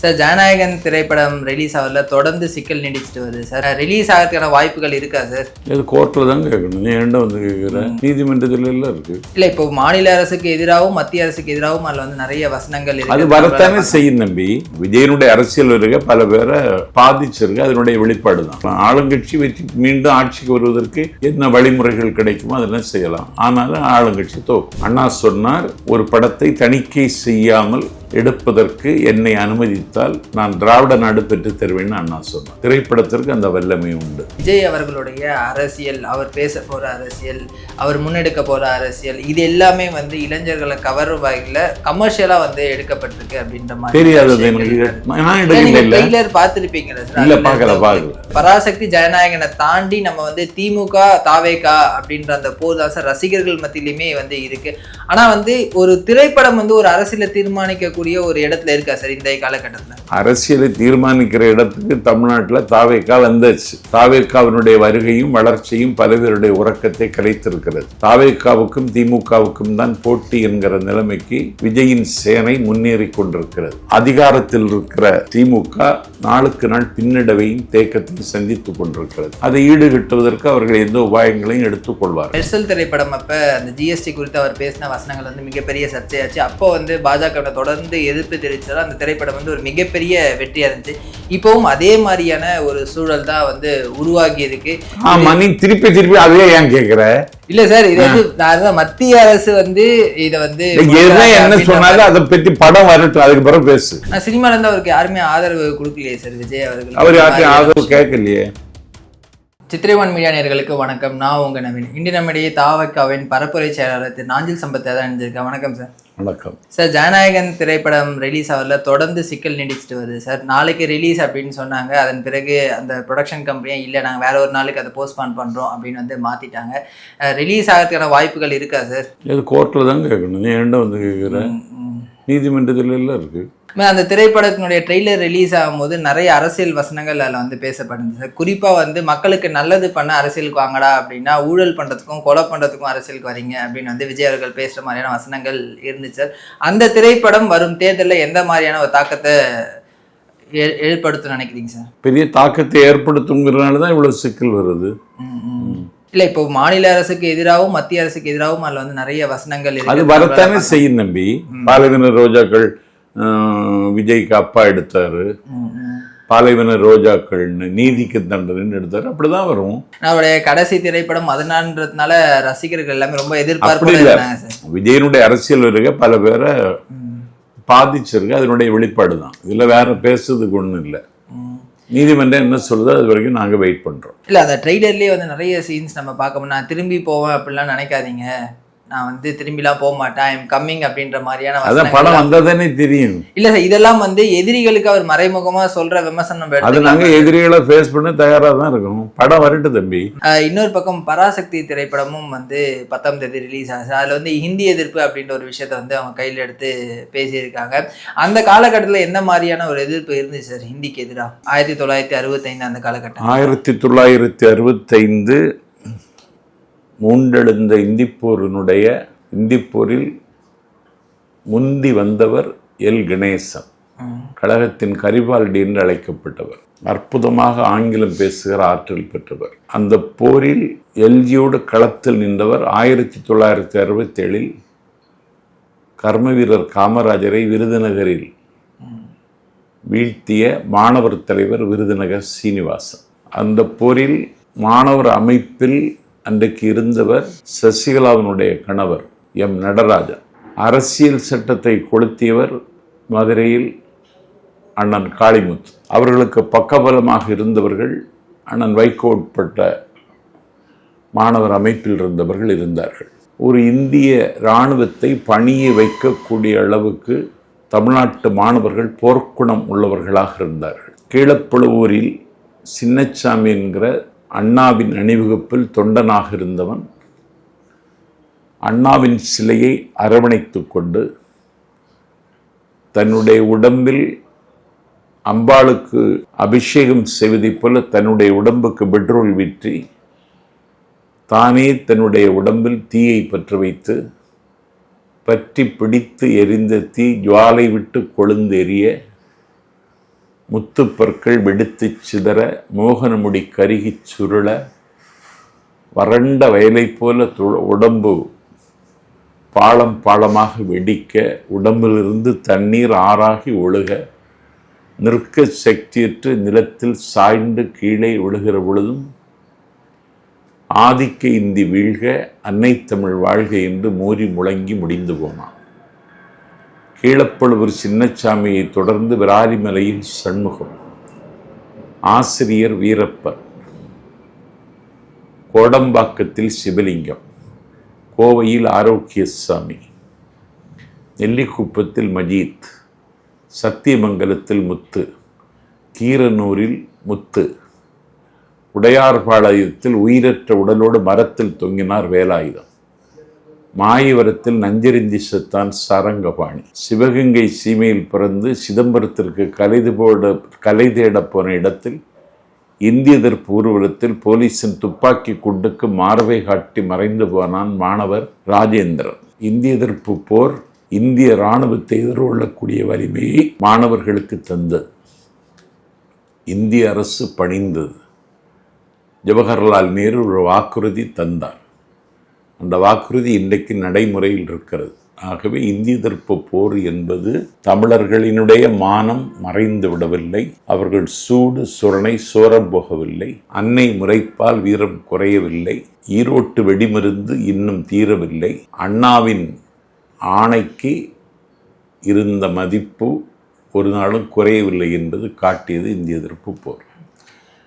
Sir Jananayagan திரைப்படம் release ஆகல தொடர்ந்து சிக்கல் நீடிச்சிட்டு வருது சார். ரிலீஸ் ஆகிறதுக்கான வாய்ப்புகள் இருக்கா சார்? இது கோர்ட்டில் தான் கேட்கணும். நீ ஏன்டா வந்து கேட்குற? நீதிமன்றத்தில் எல்லாம் இருக்கு. இல்ல இப்போ மாநில அரசுக்கு எதிராகவும் மத்திய அரசுக்கு எதிராகவும் அதுல வந்து நிறைய வசனங்கள் அது வரத்தானே செய்யும் நம்பி. விஜயனுடைய அரசியல் வருக பல பேரை பாதிச்சிருக்கு. அதனுடைய வெளிப்பாடு தான். ஆளுங்கட்சி வெற்றி மீண்டும் ஆட்சிக்கு வருவதற்கு என்ன வழிமுறைகள் கிடைக்குமோ அதெல்லாம் செய்யலாம். ஆனாலும் ஆளுங்கட்சி தோக்கும். அண்ணா சொன்னார் ஒரு படத்தை தணிக்கை செய்யாமல் எடுப்பதற்கு என்னை அனுமதித்தால் நான் திராவிட நாடு பெற்று தருவேன்னு அண்ணா சொன்னார். திரைப்படத்திற்கு அந்த வல்லமை உண்டு. விஜய் அவர்களுடைய அரசியல் அவர் பேச போற அரசியல் அவர் முன்னெடுக்க போற அரசியல் இது எல்லாமே வந்து இளைஞர்களை கவரும் வகையில கமர்ஷியலா வந்து எடுக்கப்பட்டிருக்கு அப்படின்ற மாதிரி தெரியாதது எனக்கு பார்த்திருப்பீங்களா இல்ல பார்க்கல பார்க்கல. பராசக்தி ஜனநாயகனை தாண்டி நம்ம வந்து திமுக தாவேகா அப்படின்ற அந்த சார் ரசிகர்கள் மத்தியிலுமே வந்து இருக்கு. ஆனா வந்து ஒரு திரைப்படம் வந்து ஒரு அரசியலை தீர்மானிக்கக்கூடிய ஒரு இடத்துல இருக்கா சார் இந்த காலகட்டத்துல? அரசியலை தீர்மானிக்கிற இடத்துக்கு தமிழ்நாட்டில் தாவேக்கா வந்தாச்சு. தாவேக்காவினுடைய வருகையும் வளர்ச்சியும் பல பேருடைய உறக்கத்தை கலைத்திருக்கிறது. தாவேக்காவுக்கும் திமுகவுக்கும் தான் போட்டி என்கிற நிலைமைக்கு விஜயின் சேனை முன்னேறி கொண்டிருக்கிறது. அதிகாரத்தில் இருக்கிற திமுக நாளுக்கு நாள் பின்னடைவையும் தேக்கத்தையும் சந்தித்துக் கொண்டிருக்கிறது. அதை ஈடுகட்டுவதற்கு அவர்கள் எந்த உபாயங்களையும் எடுத்துக்கொள்வார் மெர்சல் திரைப்படம் அப்ப அந்த ஜிஎஸ்டி குறித்து அவர் பேசின வசனங்கள் வந்து மிகப்பெரிய சர்ச்சையாச்சு. அப்போ வந்து பாஜக தொடர்ந்து எதிர்ப்பு தெரிவிச்சதால் அந்த திரைப்படம் வந்து ஒரு மிகப்பெரிய வெற்றியா இருந்துச்சு. இப்போவும் அதே மாதிரியான ஒரு சூழல் தான் வந்து உருவாகி இருக்கு. ஆமா நீ திருப்பி திருப்பி அதே ஏன் கேட்கிற இல்ல சார் இது வந்து அதான் மத்திய அரசு வந்து இத வந்து என்ன சொன்னாலும் அதை பற்றி படம் வரட்டும் அதுக்கு பிறகு பேசு. நான் சினிமால இருந்து அவருக்கு யாருமே ஆதரவு கொடுக்கலையே சார் விஜய் அவர்கள். அவர் யார்ட்டையும் ஆதரவு கேட்கலையே. சித்திரைவான் மீடியா நேயர்களுக்கு வணக்கம். நான் உங்க நவீன். இன்று நம்மிடையே தாவக்காவின் பரப்புரை செயலாளர் நாஞ்சில் சம்பத்தை தான் இணைஞ்சிருக்கேன் வணக்கம் சார். வணக்கம். சார் ஜனநாயகன் திரைப்படம் ரிலீஸ் ஆகல. தொடர்ந்து சிக்கல் நீடிச்சிட்டு வருது சார். நாளைக்கு ரிலீஸ் அப்படின்னு சொன்னாங்க. அதன் பிறகு அந்த ப்ரொடக்ஷன் கம்பெனியே இல்லை நாங்கள் வேற ஒரு நாளுக்கு அதை போஸ்ட்பான் பண்ணுறோம் அப்படின்னு வந்து மாற்றிட்டாங்க ரிலீஸ் ஆகிறதுக்கான வாய்ப்புகள் இருக்கா சார்? இது கோர்ட்டில் தான் கேட்கணும். நீ ஏன்டா வந்து கேட்குற? நீதிமன்றத்தில் எல்லாம் இருக்கு. மேம், அந்த திரைப்படத்தினுடைய ட்ரெய்லர் ரிலீஸ் ஆகும்போது நிறைய அரசியல் வசனங்கள் அதில் வந்து பேசப்படுது சார். குறிப்பாக வந்து மக்களுக்கு நல்லது பண்ண அரசியலுக்கு வாங்கடா அப்படின்னா ஊழல் பண்ணுறதுக்கும் கொலை பண்ணுறதுக்கும் அரசியலுக்கு வரீங்க அப்படின்னு வந்து விஜய் அவர்கள் பேசுகிற மாதிரியான வசனங்கள் இருந்துச்சு சார். அந்த திரைப்படம் வரும் தேர்தலில் எந்த மாதிரியான ஒரு தாக்கத்தை ஏற்படுத்தும் நினைக்கிறீங்க சார்? பெரிய தாக்கத்தை ஏற்படுத்துங்கிறனால தான் இவ்வளோ சிக்கல் வருது. இல்லை இப்போ மாநில அரசுக்கு எதிராகவும் மத்திய அரசுக்கு எதிராகவும் அதில் வந்து நிறைய வசனங்கள் அது இருக்கு வரத்தானே செய்யும் நம்பி. பாலைவன ரோஜாக்கள் விஜய்க்கு அப்பா எடுத்தாரு. பாலைவன ரோஜாக்கள்னு நீதிக்கு தண்டனைன்னு எடுத்தாரு. அப்படிதான் வரும். அவருடைய கடைசி திரைப்படம் அதனான்றதுனால ரசிகர்கள் எல்லாமே ரொம்ப எதிர்பார்ப்பு விஜயனுடைய அரசியல் வருக பல பேரை பாதிச்சிருக்கு. அதனுடைய வெளிப்பாடு தான் இதில் வேற பேசுறதுக்கு ஒன்றும் இல்லை. நீதிமன்றம் என்ன சொல்லுதோ அது வரைக்கும் நாங்கள் வெயிட் பண்ணுறோம் இல்லை அந்த ட்ரெய்லர்லேயே வந்து நிறைய சீன்ஸ் நம்ம பார்க்க நான் திரும்பி போவேன் அப்படிலாம் நினைக்காதீங்க. நான் வந்து திரும்பிலாம் போக மாட்டேன் ஐ எம் கம்மிங் அப்படின்ற மாதிரியான அதான் படம் வந்தால் தானே தெரியும். இல்ல சார் இதெல்லாம் வந்து எதிரிகளுக்கு அவர் மறைமுகமா சொல்ற விமர்சனம் அது. நாங்கள் எதிரிகளை ஃபேஸ் பண்ண தயாராக தான் இருக்கணும். படம் வரட்டும் தம்பி. இன்னொரு பக்கம் பராசக்தி திரைப்படமும் வந்து பத்தாம் தேதி ரிலீஸ் ஆச்சு. அதுல வந்து ஹிந்தி எதிர்ப்பு அப்படின்ற ஒரு விஷயத்த வந்து அவங்க கையில எடுத்து பேசியிருக்காங்க. அந்த காலகட்டத்துல என்ன மாதிரியான ஒரு எதிர்ப்பு இருந்துச்சு சார் ஹிந்திக்கு எதிராக ஆயிரத்தி தொள்ளாயிரத்தி அறுபத்தைந்து அந்த காலகட்டம். ஆயிரத்தி தொள்ளாயிரத்தி அறுபத்தைந்து மூண்டெழுந்த இந்திப்போரினுடைய இந்திப்போரில் முந்தி வந்தவர் எல். கணேசன். கழகத்தின் கரிபால்டி என்று அழைக்கப்பட்டவர். அற்புதமாக ஆங்கிலம் பேசுகிற ஆற்றல் பெற்றவர். அந்த போரில் எல்ஜியோடு களத்தில் நின்றவர் ஆயிரத்தி தொள்ளாயிரத்தி அறுபத்தி ஏழில் கர்மவீரர் காமராஜரை விருதுநகரில் வீழ்த்திய மாணவர் தலைவர் விருதுநகர் சீனிவாசன். அந்த போரில் மாணவர் அமைப்பில் அன்றைக்கு இருந்தவர் சசிகலாவினுடைய கணவர் எம் நடராஜன். அரசியல் சட்டத்தை கொளுத்தியவர் மதுரையில் அண்ணன் காளிமுத்து. அவர்களுக்கு பக்கபலமாக இருந்தவர்கள் அண்ணன் வைகோ உட்பட்ட மாணவர் அமைப்பில் இருந்தவர்கள் இருந்தார்கள். ஒரு இந்திய இராணுவத்தை பணிய வைக்கக்கூடிய அளவுக்கு தமிழ்நாட்டு மாணவர்கள் போர்க்குணம் உள்ளவர்களாக இருந்தார்கள். கீழப்பழுவூரில் சின்னச்சாமி என்கிற அண்ணாவின் அணிவகுப்பில் தொண்டனாக இருந்தவன் அண்ணாவின் சிலையை அரவணைத்து கொண்டு தன்னுடைய உடம்பில் அம்பாளுக்கு அபிஷேகம் செய்வதைப் போல தன்னுடைய உடம்புக்கு பெட்ரோல் விற்றி தானே தன்னுடைய உடம்பில் தீயை பற்ற வைத்து பற்றி பிடித்து எரிந்த தீ ஜுவாலை விட்டு கொழுந்து எரிய முத்துப்பற்கள் வெடித்துச் சிதற மோகனமுடி கருகிச் சுருள வறண்ட வயலைப் போல து- உடம்பு பாலம் பாலமாக வெடிக்க உடம்பிலிருந்து தண்ணீர் ஆறாகி ஒழுக நிற்க சக்தியற்று நிலத்தில் சாய்ந்து கீழே விழுகிற பொழுதும் ஆதிக்க இந்தி வீழ்க அன்னை தமிழ் வாழ்க என்று மூறி முழங்கி முடிந்து போனான் கீழப்பழுவூர் சின்னச்சாமியை தொடர்ந்து விராலிமலையில் சண்முகம். ஆசிரியர் வீரப்பன் கோடம்பாக்கத்தில் சிவலிங்கம். கோவையில் ஆரோக்கியசாமி. நெல்லிக்குப்பத்தில் மஜீத். சத்தியமங்கலத்தில் முத்து. கீரனூரில் முத்து. உடையார்பாளையத்தில் உயிரற்ற உடலோடு மரத்தில் தொங்கினார் வேலாயுதம். மாயவரத்தில் நஞ்சரிந்தி செத்தான் சரங்கபாணி. சிவகங்கை சீமையில் பிறந்து சிதம்பரத்திற்கு கலைது போட கலை தேடப் போன இடத்தில் இந்திய எதிர்ப்பு ஊர்வலத்தில் போலீசின் துப்பாக்கி குண்டுக்கு மார்பை காட்டி மறைந்து போனான் மாணவர் ராஜேந்திரன். இந்திய எதிர்ப்பு போர் இந்திய இராணுவத்தை எதிர்கொள்ளக்கூடிய வலிமையை மாணவர்களுக்கு தந்தது. இந்திய அரசு பணிந்தது. ஜவஹர்லால் நேரு ஒரு வாக்குறுதி தந்தார். அந்த வாக்குறுதி இன்றைக்கு நடைமுறையில் இருக்கிறது. ஆகவே இந்திய எதிர்ப்பு போர் என்பது தமிழர்களினுடைய மானம் மறைந்து விடவில்லை. அவர்கள் சூடு சுரணை சோரம் போகவில்லை. அன்னை முறைப்பால் வீரம் குறையவில்லை. ஈரோட்டு வெடிமருந்து இன்னும் தீரவில்லை. அண்ணாவின் ஆணைக்கு இருந்த மதிப்பு ஒரு நாளும் குறையவில்லை என்பது காட்டியது இந்திய எதிர்ப்பு போர்.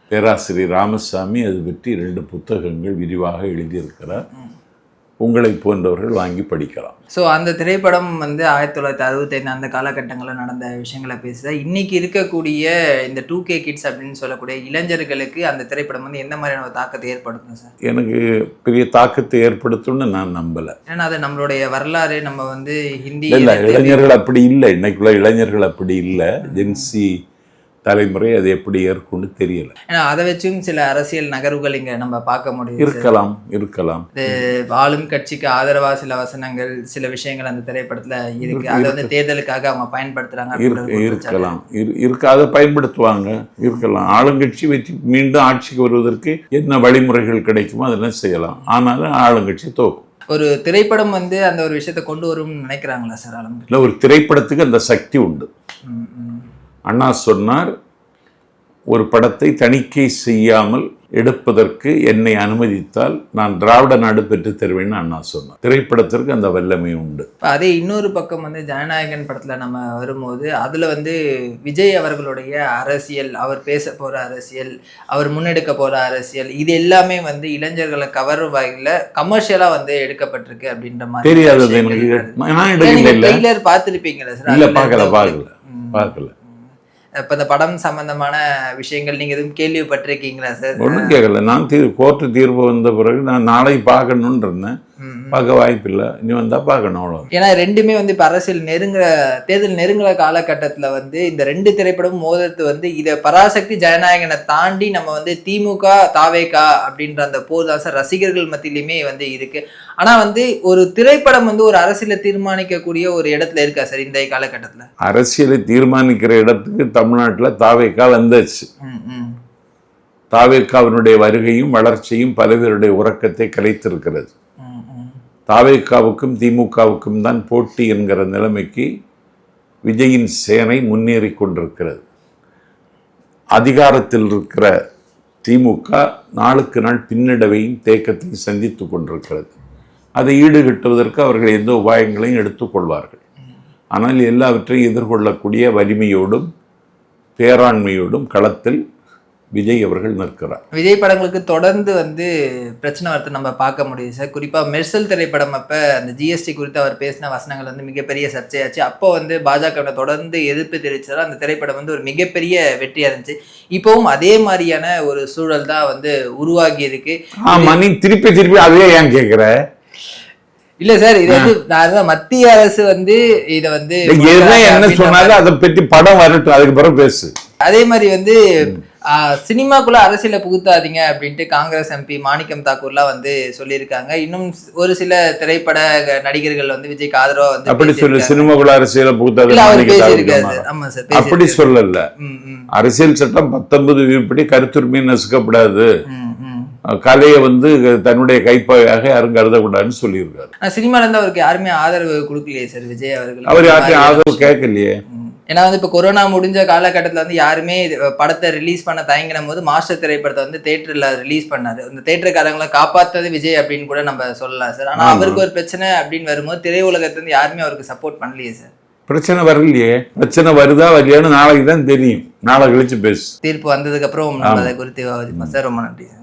பேராசிரியர் ராமசாமி அது பற்றி இரண்டு புத்தகங்கள் விரிவாக எழுதியிருக்கிறார். உங்களை போன்றவர்கள் வாங்கி படிக்கலாம். ஸோ அந்த திரைப்படம் வந்து ஆயிரத்தி தொள்ளாயிரத்தி அறுபத்தைந்து அந்த காலகட்டங்களில் நடந்த விஷயங்களை பேசுதா இன்னைக்கு இருக்கக்கூடிய இந்த டூ கே கிட்ஸ் அப்படின்னு சொல்லக்கூடிய இளைஞர்களுக்கு அந்த திரைப்படம் வந்து எந்த மாதிரியான தாக்கத்தை ஏற்படுத்தும் சார்? எனக்கு பெரிய தாக்கத்தை ஏற்படுத்தும்னு நான் நம்பலை. ஏன்னா அது நம்மளுடைய வரலாறு நம்ம வந்து ஹிந்தி இல்லை இளைஞர்கள் அப்படி இல்லை. இன்னைக்குள்ள இளைஞர்கள் அப்படி இல்லை. ஜென்சி தலைமுறை அது எப்படி ஏற்கும்னு தெரியல. ஏன்னா அதை வச்சும் சில அரசியல் நகர்வுகள் இங்க நம்ம பார்க்க முடியுது. சார். இருக்கலாம். இருக்கலாம் ஆளும் கட்சிக்கு ஆதரவா சில வசனங்கள் சில விஷயங்கள் அந்த திரைப்படத்துல இருக்கு. அதை வந்து தேர்தலுக்காக அவங்க ஒரு இருக்கலாம். இரு இருக்க. அதை பயன்படுத்துவாங்க இருக்கலாம். ஆளுங்கட்சி வெற்றி மீண்டும் ஆட்சிக்கு வருவதற்கு என்ன வழிமுறைகள் கிடைக்குமோ அதெல்லாம் செய்யலாம். ஆனாலும் ஆளுங்கட்சி தோக்கும். ஒரு திரைப்படம் வந்து அந்த ஒரு விஷயத்தை கொண்டு வரும்னு நினைக்கிறாங்களா சார் இல்லை ஒரு திரைப்படத்துக்கு அந்த சக்தி உண்டு. அண்ணா சொன்னார் ஒரு படத்தை தணிக்கை செய்யாமல் எடுப்பதற்கு என்னை அனுமதித்தால் நான் திராவிட நாடு பெற்றுத் தருவேன்னு அண்ணா சொன்னார். திரைப்படத்திற்கு அந்த வல்லமை உண்டு. அதே இன்னொரு பக்கம் வந்து ஜனநாயகன் படத்துல நம்ம வரும்போது அதுல வந்து விஜய் அவர்களுடைய அரசியல் அவர் பேச போற அரசியல் அவர் முன்னெடுக்க போற அரசியல் இது எல்லாமே வந்து இளைஞர்களை கவரும் வகையில கமர்ஷியலா வந்து எடுக்கப்பட்டிருக்கு அப்படின்ற மாதிரி ட்ரெய்லர் பார்த்திருப்பீங்களா சார் இல்ல பார்க்கல பார்க்கல. பார்க்கல. இப்போ இந்த படம் சம்பந்தமான விஷயங்கள் நீங்கள் எதுவும் கேள்விப்பட்டிருக்கீங்களா சார் ஒன்றும் கேட்கல நான் தீர் கோர்ட்டு தீர்ப்பு வந்த பிறகு நான் நாளை பார்க்கணுன்னு இருந்தேன். பார்க்க வாய்ப்பில்லை. இனி வந்தா பார்க்கணும் அவ்வளோ ஏன்னா ரெண்டுமே வந்து இப்ப அரசியல் நெருங்குற தேர்தல் நெருங்குற காலகட்டத்துல வந்து இந்த ரெண்டு திரைப்படமும் மோதத்து வந்து இத பராசக்தி ஜனநாயகனை தாண்டி நம்ம வந்து திமுக தாவேகா அப்படின்ற அந்த சார் ரசிகர்கள் மத்தியிலுமே வந்து இருக்கு. ஆனா வந்து ஒரு திரைப்படம் வந்து ஒரு அரசியலை தீர்மானிக்கக்கூடிய ஒரு இடத்துல இருக்கா சார் இந்த காலகட்டத்துல? அரசியலை தீர்மானிக்கிற இடத்துக்கு தமிழ்நாட்டில் தாவேக்கா வந்தாச்சு. தாவேக்காவினுடைய வருகையும் வளர்ச்சியும் பலவருடைய உறக்கத்தை கலைத்திருக்கிறது. தாவேக்காவுக்கும் திமுகவுக்கும் தான் போட்டி என்கிற நிலைமைக்கு விஜயின் சேனை முன்னேறி கொண்டிருக்கிறது. அதிகாரத்தில் இருக்கிற திமுக நாளுக்கு நாள் பின்னடைவையும் தேக்கத்தையும் சந்தித்து கொண்டிருக்கிறது. அதை ஈடுகட்டுவதற்கு அவர்கள் எந்த உபாயங்களையும் எடுத்துக்கொள்வார்கள் ஆனால் எல்லாவற்றையும் எதிர்கொள்ளக்கூடிய வலிமையோடும் பேராண்மையோடும் களத்தில் விஜய் அவர்கள் நிற்கிறார். விஜய் படங்களுக்கு தொடர்ந்து வந்து பிரச்சனை வரது நம்ம பார்க்க முடியுது சார். குறிப்பா மெர்சல் திரைப்படம் அப்ப அந்த ஜிஎஸ்டி குறித்து அவர் பேசின வசனங்கள் வந்து மிகப்பெரிய சர்ச்சையாச்சு. அப்போ வந்து பாஜக தொடர்ந்து எதிர்ப்பு தெரிவிச்சாலும் அந்த திரைப்படம் வந்து ஒரு மிகப்பெரிய வெற்றியா இருந்துச்சு. இப்போவும் அதே மாதிரியான ஒரு சூழல் தான் வந்து உருவாகி இருக்கு. ஆமா நீ திருப்பி திருப்பி அதையே ஏன் கேட்குற இல்ல சார் இது வந்து நான் மத்திய அரசு வந்து இத வந்து என்ன சொன்னாலும் அதை பற்றி படம் வரட்டும் அதுக்கு பிறகு பேசு. அதே மாதிரி வந்து சினிமாக்குள்ள அரசியலை புகுத்தாதீங்க அப்படின்ட்டு காங்கிரஸ் எம்பி மாணிக்கம் தாக்கூர்லாம் வந்து சொல்லியிருக்காங்க. இன்னும் ஒரு சில திரைப்பட நடிகர்கள் வந்து விஜய்க்கு ஆதரவா வந்து அப்படி சொல்லு. சினிமாக்குள்ள அரசியலை புகுத்தாது ஆமா சார் அப்படி. சொல்லல. அரசியல் சட்டம் பத்தொன்பது விதிப்படி கருத்துரிமை நசுக்கப்படாது. கலையை வந்து தன்னுடைய கைப்பாயாக யாரும் கருதக்கூடாதுன்னு சொல்லியிருக்காரு. சினிமால இருந்து அவருக்கு யாருமே ஆதரவு கொடுக்கலையே சார் விஜய் அவர்கள்? அவர் யார்ட்டையும் ஆதரவு கேட்கலையே. ஏன்னா வந்து இப்போ கொரோனா முடிஞ்ச காலகட்டத்தில் வந்து யாருமே படத்தை ரிலீஸ் பண்ண தயங்கின போது மாஸ்டர் திரைப்படத்தை வந்து தேட்டரில் ரிலீஸ் பண்ணாரு. அந்த தேட்டருக்காரங்களை காப்பாத்தது விஜய் அப்படின்னு கூட நம்ம சொல்லலாம் சார். ஆனா ஆமா. அவருக்கு ஒரு பிரச்சனை அப்படின்னு வரும்போது திரையுலகத்துல இருந்து யாருமே அவருக்கு சப்போர்ட் பண்ணலையே சார். பிரச்சனை வரலையே. பிரச்சனை வருதா வரலையான்னு நாளைக்கு தான் தெரியும். நாளை கழிச்சு பேசு. தீர்ப்பு வந்ததுக்கு அப்புறம் அதை குறித்து சார். ரொம்ப நன்றி சார்.